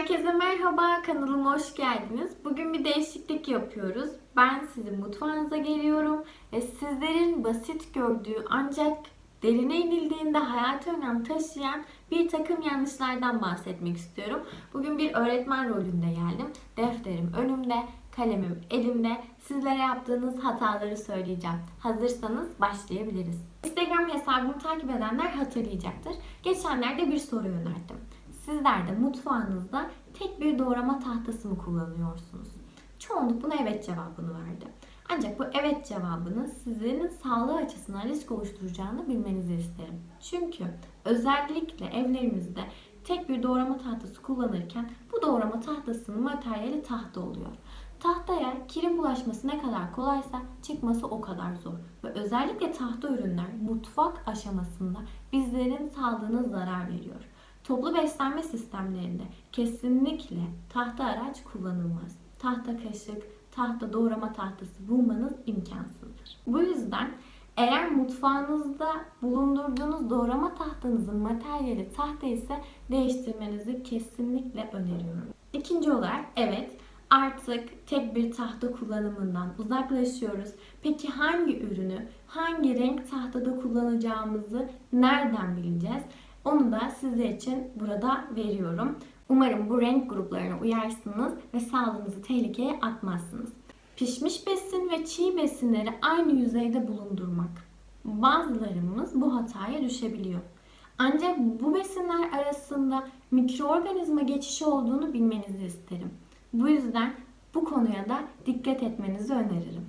Herkese merhaba, kanalıma hoş geldiniz. Bugün bir değişiklik yapıyoruz. Ben sizin mutfağınıza geliyorum ve sizlerin basit gördüğü ancak derine inildiğinde hayati önem taşıyan bir takım yanlışlardan bahsetmek istiyorum. Bugün bir öğretmen rolünde geldim. Defterim önümde, kalemim elimde. Sizlere yaptığınız hataları söyleyeceğim. Hazırsanız başlayabiliriz. Instagram hesabımı takip edenler hatırlayacaktır. Geçenlerde bir soru yönelttim. Sizler de mutfağınızda tek bir doğrama tahtası mı kullanıyorsunuz? Çoğunluk buna evet cevabını verdi. Ancak bu evet cevabını sizlerin sağlığı açısından risk oluşturacağını bilmenizi isterim. Çünkü özellikle evlerimizde tek bir doğrama tahtası kullanırken bu doğrama tahtasının materyali tahta oluyor. Tahtaya kirin bulaşması ne kadar kolaysa çıkması o kadar zor. Ve özellikle tahta ürünler mutfak aşamasında bizlerin sağlığına zarar veriyor. Toplu beslenme sistemlerinde kesinlikle tahta araç kullanılmaz. Tahta kaşık, tahta doğrama tahtası bulmanız imkansızdır. Bu yüzden eğer mutfağınızda bulundurduğunuz doğrama tahtanızın materyali tahta ise değiştirmenizi kesinlikle öneriyorum. İkinci olarak evet artık tek bir tahta kullanımından uzaklaşıyoruz. Peki hangi ürünü, hangi renk tahtada kullanacağımızı nereden bileceğiz? Onu da sizler için burada veriyorum. Umarım bu renk gruplarına uyarsınız ve sağlığınızı tehlikeye atmazsınız. Pişmiş besin ve çiğ besinleri aynı yüzeyde bulundurmak. Bazılarımız bu hataya düşebiliyor. Ancak bu besinler arasında mikroorganizma geçişi olduğunu bilmenizi isterim. Bu yüzden bu konuya da dikkat etmenizi öneririm.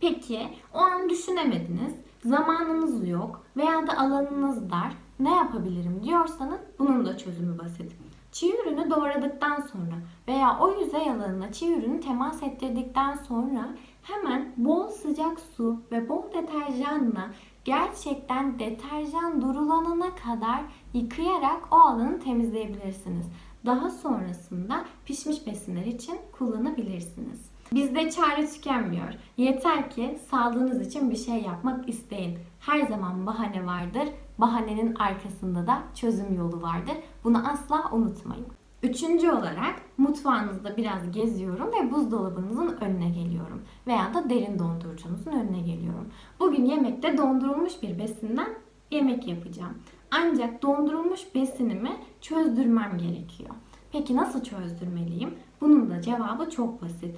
Peki o an düşünemediniz, zamanınız yok veya da alanınız dar. Ne yapabilirim diyorsanız bunun da çözümü basit. Çiğ ürünü doğradıktan sonra veya o yüzey alanına çiğ ürünü temas ettirdikten sonra hemen bol sıcak su ve bol deterjanla gerçekten deterjan durulanana kadar yıkayarak o alanı temizleyebilirsiniz. Daha sonrasında pişmiş besinler için kullanabilirsiniz. Bizde çare tükenmiyor. Yeter ki sağlığınız için bir şey yapmak isteyin. Her zaman bahane vardır. Bahanenin arkasında da çözüm yolu vardır. Bunu asla unutmayın. Üçüncü olarak mutfağınızda biraz geziyorum ve buzdolabınızın önüne geliyorum. Veya da derin dondurucunuzun önüne geliyorum. Bugün yemekte dondurulmuş bir besinden yemek yapacağım. Ancak dondurulmuş besinimi çözdürmem gerekiyor. Peki nasıl çözdürmeliyim? Bunun da cevabı çok basit.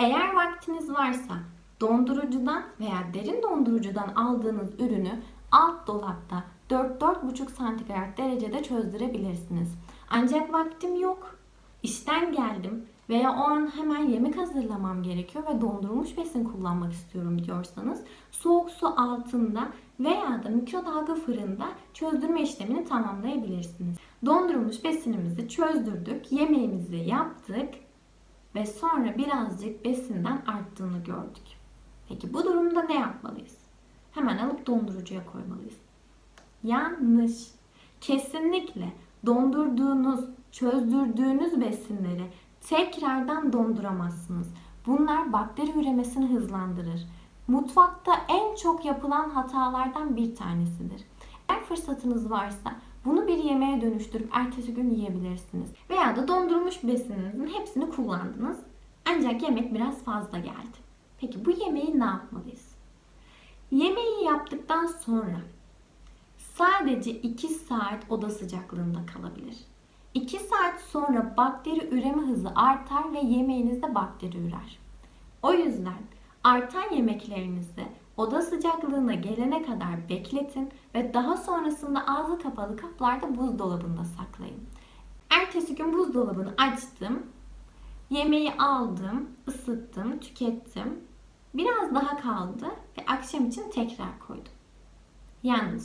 Eğer vaktiniz varsa dondurucudan veya derin dondurucudan aldığınız ürünü alt dolapta 4-4,5 santigrat derecede çözdürebilirsiniz. Ancak vaktim yok. İşten geldim veya o an hemen yemek hazırlamam gerekiyor ve dondurulmuş besin kullanmak istiyorum diyorsanız soğuk su altında veya da mikrodalga fırında çözdürme işlemini tamamlayabilirsiniz. Dondurulmuş besinimizi çözdürdük, yemeğimizi yaptık ve sonra birazcık besinden arttığını gördük. Peki bu durumda ne yapmalıyız? Hemen alıp dondurucuya koymalıyız. Yanlış. Kesinlikle dondurduğunuz, çözdürdüğünüz besinleri tekrardan donduramazsınız. Bunlar bakteri üremesini hızlandırır. Mutfakta en çok yapılan hatalardan bir tanesidir. Eğer fırsatınız varsa bunu bir yemeğe dönüştürüp ertesi gün yiyebilirsiniz. Veya da dondurulmuş besininizin hepsini kullandınız. Ancak yemek biraz fazla geldi. Peki bu yemeği ne yapmalıyız? Yemeği yaptıktan sonra sadece 2 saat oda sıcaklığında kalabilir. 2 saat sonra bakteri üreme hızı artar ve yemeğinizde bakteri ürer. O yüzden artan yemeklerinizi oda sıcaklığına gelene kadar bekletin ve daha sonrasında ağzı kapalı kaplarda buzdolabında saklayın. Ertesi gün buzdolabını açtım. Yemeği aldım, ısıttım, tükettim. Biraz daha kaldı ve akşam için tekrar koydum. Yanlış.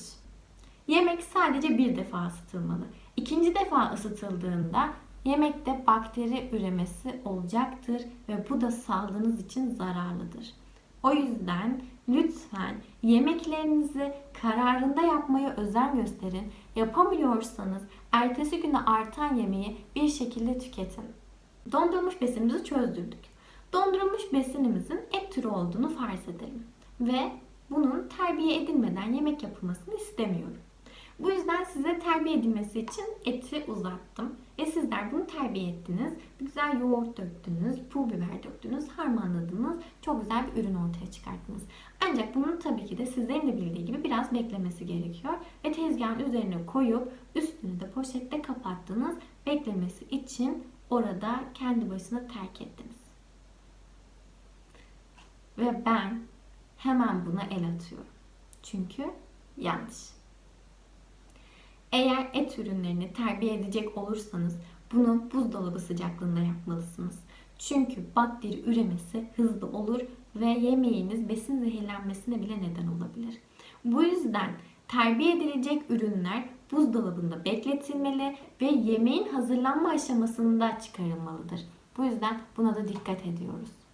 Yemek sadece bir defa ısıtılmalı. İkinci defa ısıtıldığında yemekte bakteri üremesi olacaktır ve bu da sağlığınız için zararlıdır. O yüzden lütfen yemeklerinizi kararında yapmaya özen gösterin. Yapamıyorsanız ertesi güne artan yemeği bir şekilde tüketin. Dondurulmuş besinimizi çözdürdük. Dondurulmuş besinimizin et türü olduğunu farz edelim. Ve bunun terbiye edilmeden yemek yapılmasını istemiyorum. Bu yüzden size terbiye edilmesi için eti uzattım. E sizler bunu terbiye ettiniz. Güzel yoğurt döktünüz, pul biber döktünüz, harmanladınız. Çok güzel bir ürün ortaya çıkarttınız. Ancak bunun tabii ki de sizlerin de bildiği gibi biraz beklemesi gerekiyor. Ve tezgahın üzerine koyup üstünü de poşette kapattınız. Beklemesi için orada kendi başına terk ettiniz. Ve ben hemen buna el atıyorum. Çünkü yanlış. Eğer et ürünlerini terbiye edecek olursanız bunu buzdolabı sıcaklığında yapmalısınız. Çünkü bakteri üremesi hızlı olur ve yemeğiniz besin zehirlenmesine bile neden olabilir. Bu yüzden terbiye edilecek ürünler buzdolabında bekletilmeli ve yemeğin hazırlanma aşamasında çıkarılmalıdır. Bu yüzden buna da dikkat ediyoruz.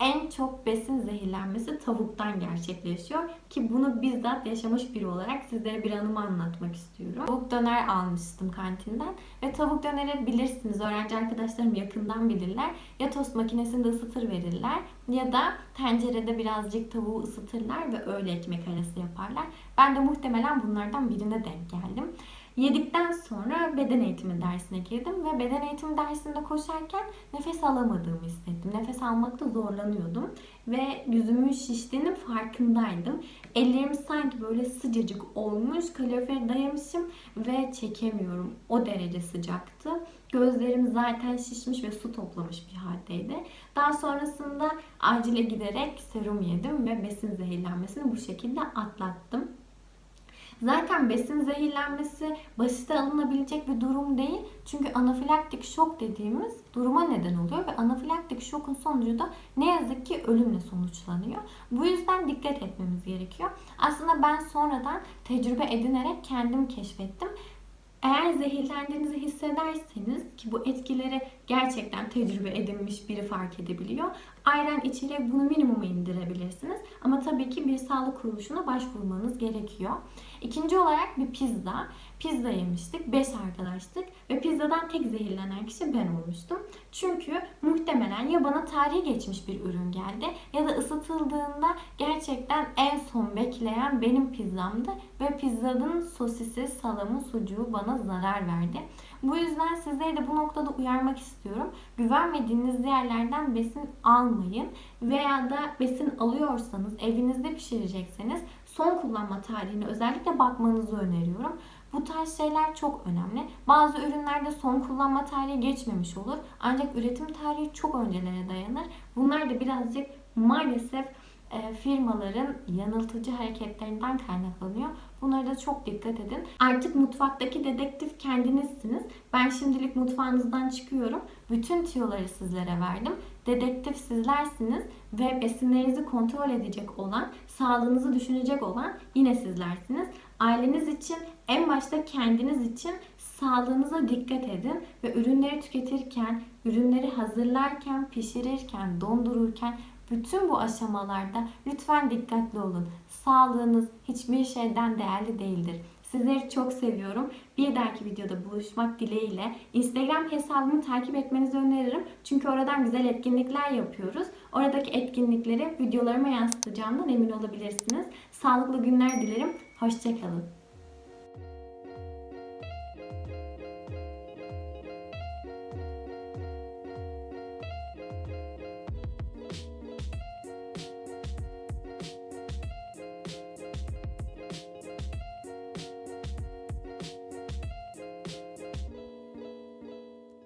En çok besin zehirlenmesi tavuktan gerçekleşiyor ki bunu bizzat yaşamış biri olarak sizlere bir anımı anlatmak istiyorum. Tavuk döner almıştım kantinden ve tavuk döneri bilirsiniz öğrenci arkadaşlarım yakından bilirler. Ya tost makinesinde ısıtır verirler ya da tencerede birazcık tavuğu ısıtırlar ve öyle ekmek arası yaparlar. Ben de muhtemelen bunlardan birine denk geldim. Yedikten sonra beden eğitimi dersine girdim ve beden eğitimi dersinde koşarken nefes alamadığımı hissettim. Nefes almakta zorlanıyordum ve yüzümün şiştiğinin farkındaydım. Ellerim sanki böyle sıcacık olmuş, kaloriferi dayamışım ve çekemiyorum. O derece sıcaktı. Gözlerim zaten şişmiş ve su toplamış bir haldeydi. Daha sonrasında acile giderek serum yedim ve besin zehirlenmesini bu şekilde atlattım. Zaten besin zehirlenmesi basite alınabilecek bir durum değil. Çünkü anafilaktik şok dediğimiz duruma neden oluyor ve anafilaktik şokun sonucu da ne yazık ki ölümle sonuçlanıyor. Bu yüzden dikkat etmemiz gerekiyor. Aslında ben sonradan tecrübe edinerek kendim keşfettim. Eğer zehirlendiğinizi hissederseniz ki bu etkileri gerçekten tecrübe edinmiş biri fark edebiliyor. Ayran içerek bunu minimuma indirebilirsiniz. Ama tabii ki bir sağlık kuruluşuna başvurmanız gerekiyor. İkinci olarak bir pizza. Pizza yemiştik. 5 arkadaştık. Ve pizzadan tek zehirlenen kişi ben olmuştum. Çünkü muhtemelen ya bana tarihi geçmiş bir ürün geldi ya da ısıtıldığında gerçekten en son bekleyen benim pizzamdı. Ve pizzanın sosisi, salamı, sucuğu bana zarar verdi. Bu yüzden sizleri de bu noktada uyarmak istiyorum. Güvenmediğiniz yerlerden besin almayın. Veya da besin alıyorsanız, evinizde pişirecekseniz son kullanma tarihine özellikle bakmanızı öneriyorum. Bu tarz şeyler çok önemli. Bazı ürünlerde son kullanma tarihi geçmemiş olur. Ancak üretim tarihi çok öncelere dayanır. Bunlar da birazcık maalesef firmaların yanıltıcı hareketlerinden kaynaklanıyor. Bunlara da çok dikkat edin. Artık mutfaktaki dedektif kendinizsiniz. Ben şimdilik mutfağınızdan çıkıyorum. Bütün tiyoları sizlere verdim. Dedektif sizlersiniz ve besinlerinizi kontrol edecek olan, sağlığınızı düşünecek olan yine sizlersiniz. Aileniz için, en başta kendiniz için sağlığınıza dikkat edin ve ürünleri tüketirken, ürünleri hazırlarken, pişirirken, dondururken bütün bu aşamalarda lütfen dikkatli olun. Sağlığınız hiçbir şeyden değerli değildir. Sizleri çok seviyorum. Bir dahaki videoda buluşmak dileğiyle Instagram hesabımı takip etmenizi öneririm. Çünkü oradan güzel etkinlikler yapıyoruz. Oradaki etkinlikleri videolarıma yansıtacağımdan emin olabilirsiniz. Sağlıklı günler dilerim. Hoşçakalın.